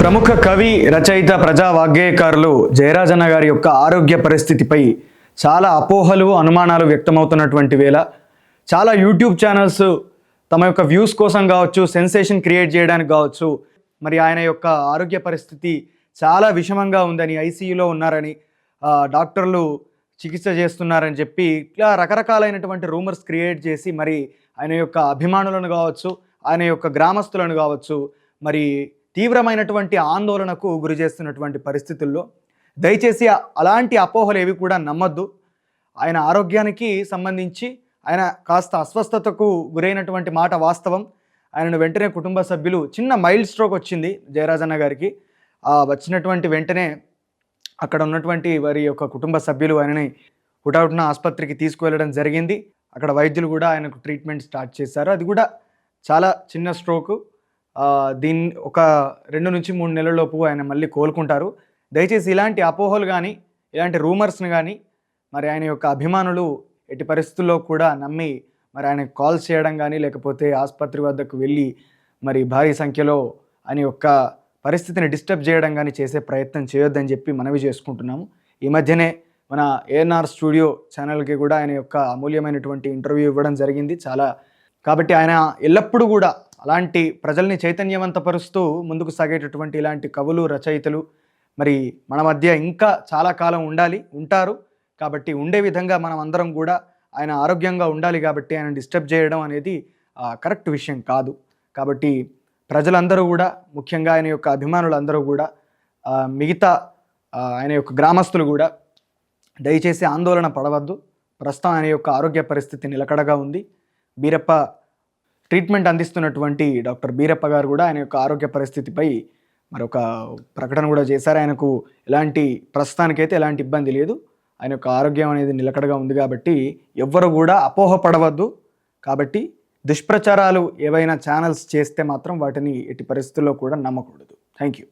ప్రముఖ కవి రచయిత ప్రజా వాగ్గేయకారులు జయరాజన్న గారి యొక్క ఆరోగ్య పరిస్థితిపై చాలా అపోహలు అనుమానాలు వ్యక్తమవుతున్నటువంటి వేళ చాలా యూట్యూబ్ ఛానల్స్ తమ యొక్క వ్యూస్ కోసం కావచ్చు సెన్సేషన్ క్రియేట్ చేయడానికి కావచ్చు మరి ఆయన యొక్క ఆరోగ్య పరిస్థితి చాలా విషమంగా ఉందని ఐసీయూలో ఉన్నారని డాక్టర్లు చికిత్స చేస్తున్నారని చెప్పి ఇట్లా రకరకాలైనటువంటి రూమర్స్ క్రియేట్ చేసి మరి ఆయన యొక్క అభిమానులను కావచ్చు ఆయన యొక్క గ్రామస్తులను కావచ్చు మరి తీవ్రమైనటువంటి ఆందోళనకు గురి చేస్తున్నటువంటి పరిస్థితుల్లో దయచేసి అలాంటి అపోహలు ఏవి కూడా నమ్మద్దు. ఆయన ఆరోగ్యానికి సంబంధించి ఆయన కాస్త అస్వస్థతకు గురైనటువంటి మాట వాస్తవం. ఆయనను వెంటనే కుటుంబ సభ్యులు చిన్న మైల్డ్ స్ట్రోక్ వచ్చింది జయరాజన్న గారికి. వచ్చినటువంటి వెంటనే అక్కడ ఉన్నటువంటి వారి యొక్క కుటుంబ సభ్యులు ఆయనని హుటాహుటిన ఆసుపత్రికి తీసుకువెళ్ళడం జరిగింది. అక్కడ వైద్యులు కూడా ఆయనకు ట్రీట్మెంట్ స్టార్ట్ చేశారు. అది కూడా చాలా చిన్న స్ట్రోకు. దీన్ని ఒక రెండు నుంచి మూడు నెలలలోపు ఆయన మళ్ళీ కోలుకుంటారు. దయచేసి ఇలాంటి అపోహలు కానీ ఇలాంటి రూమర్స్ని కానీ మరి ఆయన యొక్క అభిమానులు ఎట్టి పరిస్థితుల్లో కూడా నమ్మి మరి ఆయన కాల్స్ చేయడం కానీ లేకపోతే ఆసుపత్రి వద్దకు వెళ్ళి మరి భారీ సంఖ్యలో ఆయన యొక్క పరిస్థితిని డిస్టర్బ్ చేయడం కానీ చేసే ప్రయత్నం చేయొద్దని చెప్పి మనవి చేసుకుంటున్నాము. ఈ మధ్యనే మన ఏఎన్ఆర్ స్టూడియో ఛానల్కి కూడా ఆయన యొక్క అమూల్యమైనటువంటి ఇంటర్వ్యూ ఇవ్వడం జరిగింది. చాలా కాబట్టి ఆయన ఎల్లప్పుడూ కూడా అలాంటి ప్రజల్ని చైతన్యవంతపరుస్తూ ముందుకు సాగేటటువంటి ఇలాంటి కవులు రచయితలు మరి మన మధ్య ఇంకా చాలా కాలం ఉండాలి ఉంటారు. కాబట్టి ఉండే విధంగా మనం అందరం కూడా ఆయన ఆరోగ్యంగా ఉండాలి కాబట్టి ఆయన డిస్టర్బ్ చేయడం అనేది కరెక్ట్ విషయం కాదు. కాబట్టి ప్రజలందరూ కూడా ముఖ్యంగా ఆయన యొక్క అభిమానులందరూ కూడా మిగతా ఆయన యొక్క గ్రామస్తులు కూడా దయచేసి ఆందోళన పడవద్దు. ప్రస్తుతం ఆయన యొక్క ఆరోగ్య పరిస్థితి నిలకడగా ఉంది. బీరప్ప ట్రీట్మెంట్ అందిస్తున్నటువంటి డాక్టర్ బీరప్ప గారు కూడా ఆయన యొక్క ఆరోగ్య పరిస్థితిపై మరొక ప్రకటన కూడా చేశారు. ఆయనకు ఎలాంటి ప్రస్తుతానికైతే ఎలాంటి ఇబ్బంది లేదు. ఆయన యొక్క ఆరోగ్యం అనేది నిలకడగా ఉంది కాబట్టి ఎవ్వరు కూడా అపోహపడవద్దు కాబట్టి దుష్ప్రచారాలు ఏవైనా ఛానల్స్ చేస్తే మాత్రం వాటిని ఎట్టి పరిస్థితుల్లో కూడా నమ్మకూడదు. Thank you